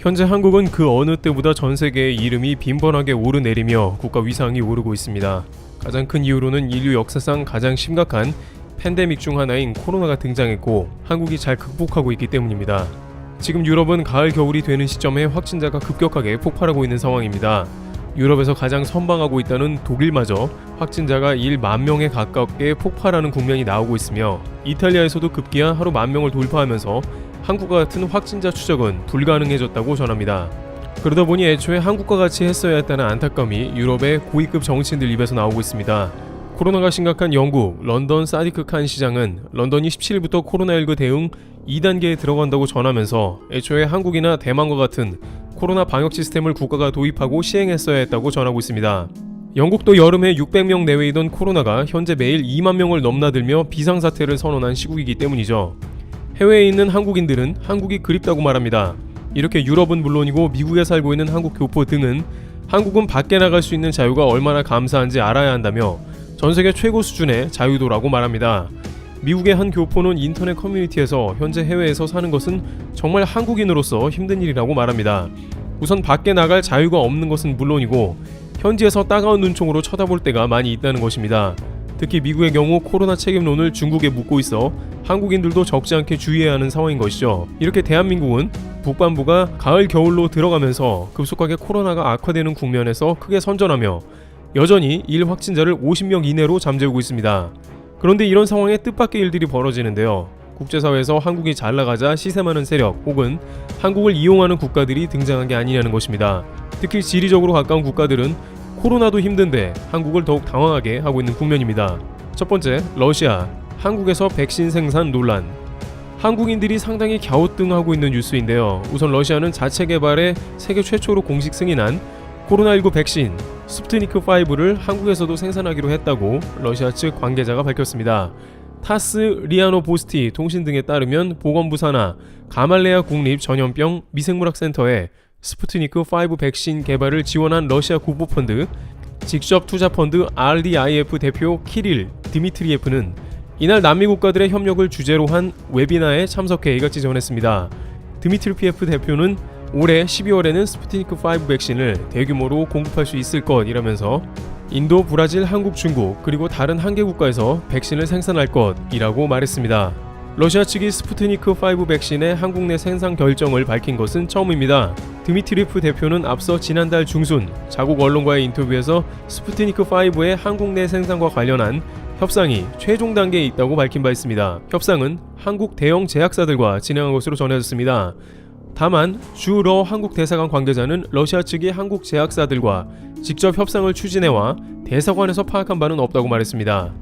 현재 한국은 그 어느 때보다 전 세계의 이름이 빈번하게 오르내리며 국가 위상이 오르고 있습니다. 가장 큰 이유로는 인류 역사상 가장 심각한 팬데믹 중 하나인 코로나가 등장했고 한국이 잘 극복하고 있기 때문입니다. 지금 유럽은 가을 겨울이 되는 시점에 확진자가 급격하게 폭발하고 있는 상황입니다. 유럽에서 가장 선방하고 있다는 독일마저 확진자가 1만 명에 가깝게 폭발하는 국면이 나오고 있으며 이탈리아에서도 급기야 하루 만 명을 돌파하면서 한국과 같은 확진자 추적은 불가능해졌다고 전합니다. 그러다 보니 애초에 한국과 같이 했어야 했다는 안타까움이 유럽의 고위급 정치인들 입에서 나오고 있습니다. 코로나가 심각한 영국 런던 사디크 칸 시장은 런던이 17일부터 코로나19 대응 2단계에 들어간다고 전하면서 애초에 한국이나 대만과 같은 코로나 방역 시스템을 국가가 도입하고 시행했어야 했다고 전하고 있습니다. 영국도 여름에 600명 내외이던 코로나가 현재 매일 2만 명을 넘나들며 비상사태를 선언한 시국이기 때문이죠. 해외에 있는 한국인들은 한국이 그립다고 말합니다. 이렇게 유럽은 물론이고 미국에 살고 있는 한국 교포 등은 한국은 밖에 나갈 수 있는 자유가 얼마나 감사한지 알아야 한다며 전 세계 최고 수준의 자유도라고 말합니다. 미국의 한 교포는 인터넷 커뮤니티에서 현재 해외에서 사는 것은 정말 한국인으로서 힘든 일이라고 말합니다. 우선 밖에 나갈 자유가 없는 것은 물론이고 현지에서 따가운 눈총으로 쳐다볼 때가 많이 있다는 것입니다. 특히 미국의 경우 코로나 책임론을 중국에 묻고 있어 한국인들도 적지 않게 주의해야 하는 상황인 것이죠. 이렇게 대한민국은 북반부가 가을 겨울로 들어가면서 급속하게 코로나가 악화되는 국면에서 크게 선전하며 여전히 일 확진자를 50명 이내로 잠재우고 있습니다. 그런데 이런 상황에 뜻밖의 일들이 벌어지는데요. 국제사회에서 한국이 잘 나가자 시샘하는 세력 혹은 한국을 이용하는 국가들이 등장한 게 아니냐는 것입니다. 특히 지리적으로 가까운 국가들은 코로나도 힘든데 한국을 더욱 당황하게 하고 있는 국면입니다. 첫 번째, 러시아. 한국에서 백신 생산 논란. 한국인들이 상당히 갸우뚱하고 있는 뉴스인데요. 우선 러시아는 자체 개발에 세계 최초로 공식 승인한 코로나19 백신 스푸트니크 5를 한국에서도 생산하기로 했다고 러시아 측 관계자가 밝혔습니다. 타스 리아노 보스티 통신 등에 따르면 보건부 산하 가말레아 국립 전염병 미생물학 센터에 스푸트니크 5 백신 개발을 지원한 러시아 국부펀드 직접 투자 펀드 RDIF 대표 키릴 드미트리예프는 이날 남미 국가들의 협력을 주제로 한 웨비나에 참석해 이같이 전했습니다. 드미트리피에프 대표는 올해 12월에는 스푸트니크 5 백신을 대규모로 공급할 수 있을 것이라면서 인도, 브라질, 한국, 중국 그리고 다른 한 개 국가에서 백신을 생산할 것이라고 말했습니다. 러시아 측이 스푸트니크 5 백신의 한국 내 생산 결정을 밝힌 것은 처음입니다. 드미트리프 대표는 앞서 지난달 중순 자국 언론과의 인터뷰에서 스푸트니크 5의 한국 내 생산과 관련한 협상이 최종 단계에 있다고 밝힌 바 있습니다. 협상은 한국 대형 제약사들과 진행한 것으로 전해졌습니다. 다만 주러 한국 대사관 관계자는 러시아 측이 한국 제약사들과 직접 협상을 추진해와 대사관에서 파악한 바는 없다고 말했습니다.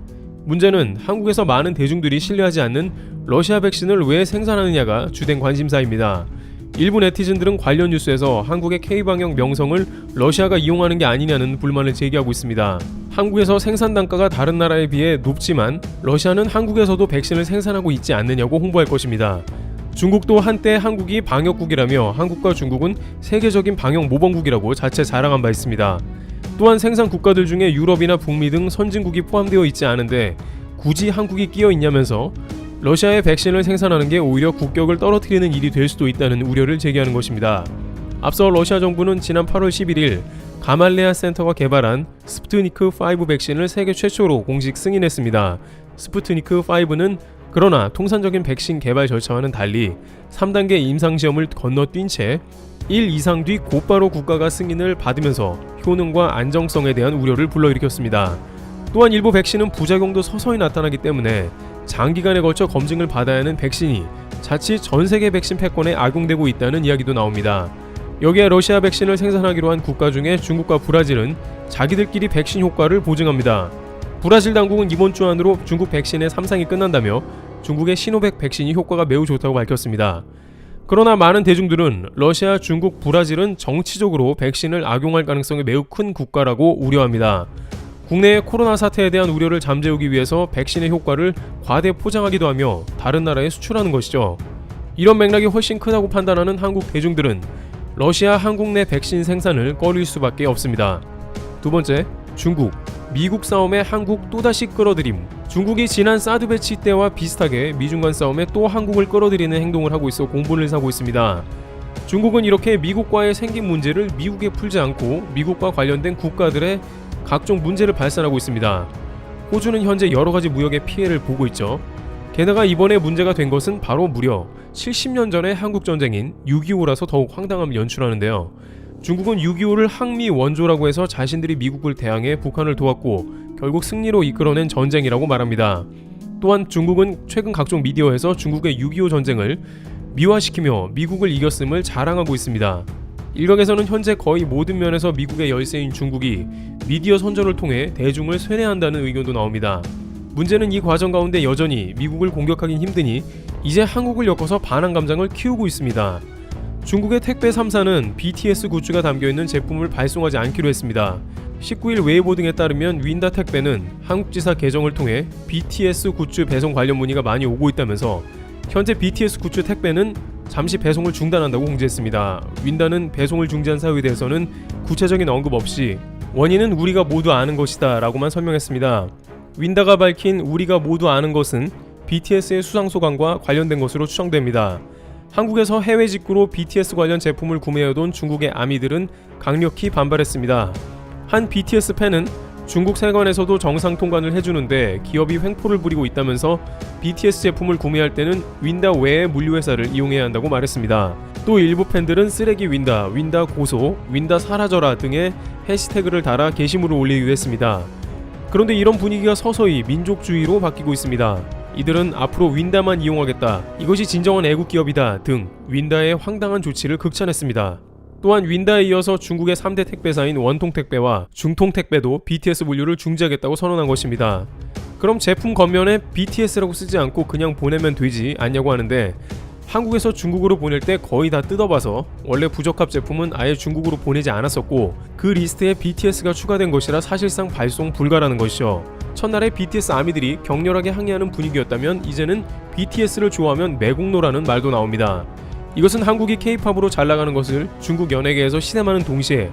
문제는 한국에서 많은 대중들이 신뢰하지 않는 러시아 백신을 왜 생산하느냐가 주된 관심사입니다. 일부 네티즌들은 관련 뉴스에서 한국의 K방역 명성을 러시아가 이용하는 게 아니냐는 불만을 제기하고 있습니다. 한국에서 생산 단가가 다른 나라에 비해 높지만 러시아는 한국에서도 백신을 생산하고 있지 않느냐고 홍보할 것입니다. 중국도 한때 한국이 방역국이라며 한국과 중국은 세계적인 방역 모범국이라고 자체 자랑한 바 있습니다. 또한 생산 국가들 중에 유럽이나 북미 등 선진국이 포함되어 있지 않은데 굳이 한국이 끼어 있냐면서 러시아의 백신을 생산하는 게 오히려 국격을 떨어뜨리는 일이 될 수도 있다는 우려를 제기하는 것입니다. 앞서 러시아 정부는 지난 8월 11일 가말레아 센터가 개발한 스푸트니크 5 백신을 세계 최초로 공식 승인했습니다. 스푸트니크 5는 그러나 통산적인 백신 개발 절차와는 달리 3단계 임상시험을 건너뛴 채 1 이상 뒤 곧바로 국가가 승인을 받으면서 효능과 안정성에 대한 우려를 불러일으켰습니다. 또한 일부 백신은 부작용도 서서히 나타나기 때문에 장기간에 걸쳐 검증을 받아야 하는 백신이 자칫 전 세계 백신 패권에 악용되고 있다는 이야기도 나옵니다. 여기에 러시아 백신을 생산하기로 한 국가 중에 중국과 브라질은 자기들끼리 백신 효과를 보증합니다. 브라질 당국은 이번 주 안으로 중국 백신의 3상이 끝난다며 중국의 시노백 백신이 효과가 매우 좋다고 밝혔습니다. 그러나 많은 대중들은 러시아, 중국, 브라질은 정치적으로 백신을 악용할 가능성이 매우 큰 국가라고 우려합니다. 국내의 코로나 사태에 대한 우려를 잠재우기 위해서 백신의 효과를 과대 포장하기도 하며 다른 나라에 수출하는 것이죠. 이런 맥락이 훨씬 크다고 판단하는 한국 대중들은 러시아 한국 내 백신 생산을 꺼릴 수밖에 없습니다. 두 번째, 중국. 미국 싸움에 한국 또다시 끌어들임. 중국이 지난 사드 배치 때와 비슷하게 미중 간 싸움에 또 한국을 끌어들이는 행동을 하고 있어 공분을 사고 있습니다. 중국은 이렇게 미국과의 생긴 문제를 미국에 풀지 않고 미국과 관련된 국가들의 각종 문제를 발산하고 있습니다. 호주는 현재 여러 가지 무역의 피해를 보고 있죠. 게다가 이번에 문제가 된 것은 바로 무려 70년 전의 한국 전쟁인 6.25라서 더욱 황당함을 연출하는데요. 중국은 6.25를 항미 원조라고 해서 자신들이 미국을 대항해 북한을 도왔고 결국 승리로 이끌어낸 전쟁이라고 말합니다. 또한 중국은 최근 각종 미디어에서 중국의 6.25 전쟁을 미화시키며 미국을 이겼음을 자랑하고 있습니다. 일각에서는 현재 거의 모든 면에서 미국의 열세인 중국이 미디어 선전을 통해 대중을 쇠뇌한다는 의견도 나옵니다. 문제는 이 과정 가운데 여전히 미국을 공격하긴 힘드니 이제 한국을 엮어서 반항 감정을 키우고 있습니다. 중국의 택배 3사는 BTS 굿즈가 담겨있는 제품을 발송하지 않기로 했습니다. 19일 웨이보 등에 따르면 윈다 택배는 한국지사 계정을 통해 BTS 굿즈 배송 관련 문의가 많이 오고 있다면서 현재 BTS 굿즈 택배는 잠시 배송을 중단한다고 공지했습니다. 윈다는 배송을 중지한 사유에 대해서는 구체적인 언급 없이 원인은 우리가 모두 아는 것이다 라고만 설명했습니다. 윈다가 밝힌 우리가 모두 아는 것은 BTS의 수상 소감과 관련된 것으로 추정됩니다. 한국에서 해외 직구로 BTS 관련 제품을 구매해온 중국의 아미들은 강력히 반발했습니다. 한 BTS 팬은 중국 세관에서도 정상 통관을 해주는데 기업이 횡포를 부리고 있다면서 BTS 제품을 구매할 때는 윈다 외의 물류회사를 이용해야 한다고 말했습니다. 또 일부 팬들은 쓰레기 윈다, 윈다 고소, 윈다 사라져라 등의 해시태그를 달아 게시물을 올리기도 했습니다. 그런데 이런 분위기가 서서히 민족주의로 바뀌고 있습니다. 이들은 앞으로 윈다만 이용하겠다. 이것이 진정한 애국 기업이다. 등 윈다의 황당한 조치를 극찬했습니다. 또한 윈다에 이어서 중국의 3대 택배사인 원통택배와 중통택배도 BTS 물류를 중지하겠다고 선언한 것입니다. 그럼 제품 겉면에 BTS라고 쓰지 않고 그냥 보내면 되지 않냐고 하는데 한국에서 중국으로 보낼 때 거의 다 뜯어봐서 원래 부적합 제품은 아예 중국으로 보내지 않았었고 그 리스트에 BTS가 추가된 것이라 사실상 발송 불가라는 것이죠. 첫날에 BTS 아미들이 격렬하게 항의하는 분위기였다면 이제는 BTS를 좋아하면 매국노라는 말도 나옵니다. 이것은 한국이 케이팝으로 잘 나가는 것을 중국 연예계에서 시샘하는 동시에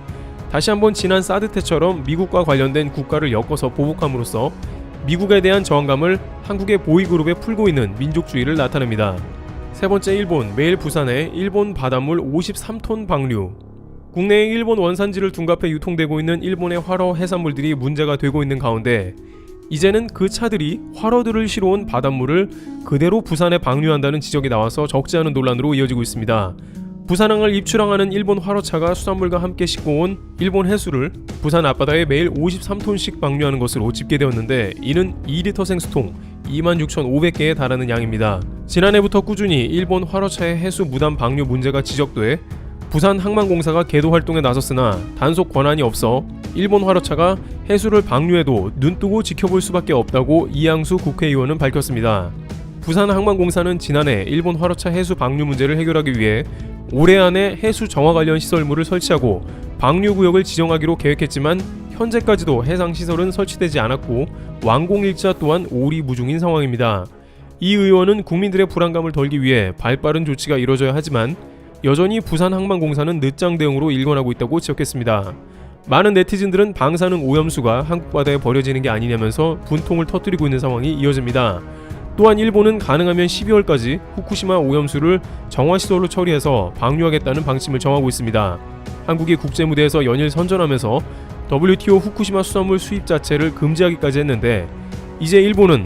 다시 한번 지난 사드 때처럼 미국과 관련된 국가를 엮어서 보복함으로써 미국에 대한 저항감을 한국의 보이그룹에 풀고 있는 민족주의를 나타냅니다. 세 번째 일본 매일 부산에 일본 바닷물 53톤 방류 국내에 일본 원산지를 둔갑해 유통되고 있는 일본의 활어 해산물들이 문제가 되고 있는 가운데 이제는 그 차들이 활어들을 실어온 바닷물을 그대로 부산에 방류한다는 지적이 나와서 적지 않은 논란으로 이어지고 있습니다. 부산항을 입출항하는 일본 활어차가 수산물과 함께 싣고 온 일본 해수를 부산 앞바다에 매일 53톤씩 방류하는 것으로 집계되었는데 이는 2리터 생수통 26,500개에 달하는 양입니다. 지난해부터 꾸준히 일본 활어차의 해수 무단 방류 문제가 지적돼 부산 항만공사가 계도 활동에 나섰으나 단속 권한이 없어 일본 활어차가 해수를 방류해도 눈뜨고 지켜볼 수밖에 없다고 이양수 국회의원은 밝혔습니다. 부산 항만공사는 지난해 일본 활어차 해수 방류 문제를 해결하기 위해 올해 안에 해수 정화 관련 시설물을 설치하고 방류 구역을 지정하기로 계획했지만 현재까지도 해상 시설은 설치되지 않았고 완공 일자 또한 오리무중인 상황입니다. 이 의원은 국민들의 불안감을 덜기 위해 발빠른 조치가 이뤄져야 하지만 여전히 부산항만공사는 늦장 대응으로 일관하고 있다고 지적했습니다. 많은 네티즌들은 방사능 오염수가 한국 바다에 버려지는 게 아니냐면서 분통을 터뜨리고 있는 상황이 이어집니다. 또한 일본은 가능하면 12월까지 후쿠시마 오염수를 정화시설로 처리해서 방류하겠다는 방침을 정하고 있습니다. 한국이 국제무대에서 연일 선전하면서 WTO 후쿠시마 수산물 수입 자체를 금지하기까지 했는데 이제 일본은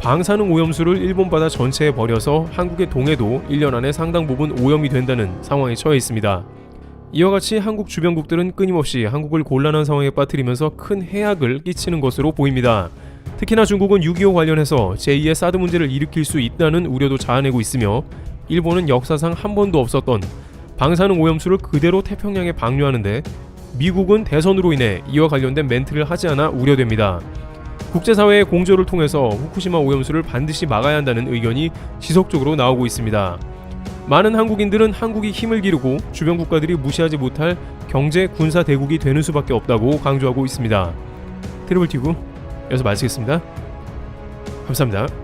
방사능 오염수를 일본 바다 전체에 버려서 한국의 동해도 1년 안에 상당 부분 오염이 된다는 상황에 처해 있습니다. 이와 같이 한국 주변국들은 끊임없이 한국을 곤란한 상황에 빠뜨리면서 큰 해악을 끼치는 것으로 보입니다. 특히나 중국은 6.25 관련해서 제2의 사드 문제를 일으킬 수 있다는 우려도 자아내고 있으며 일본은 역사상 한 번도 없었던 방사능 오염수를 그대로 태평양에 방류하는데 미국은 대선으로 인해 이와 관련된 멘트를 하지 않아 우려됩니다. 국제사회의 공조를 통해서 후쿠시마 오염수를 반드시 막아야 한다는 의견이 지속적으로 나오고 있습니다. 많은 한국인들은 한국이 힘을 기르고 주변 국가들이 무시하지 못할 경제 군사 대국이 되는 수밖에 없다고 강조하고 있습니다. 트리블 튜브 여기서 마치겠습니다. 감사합니다.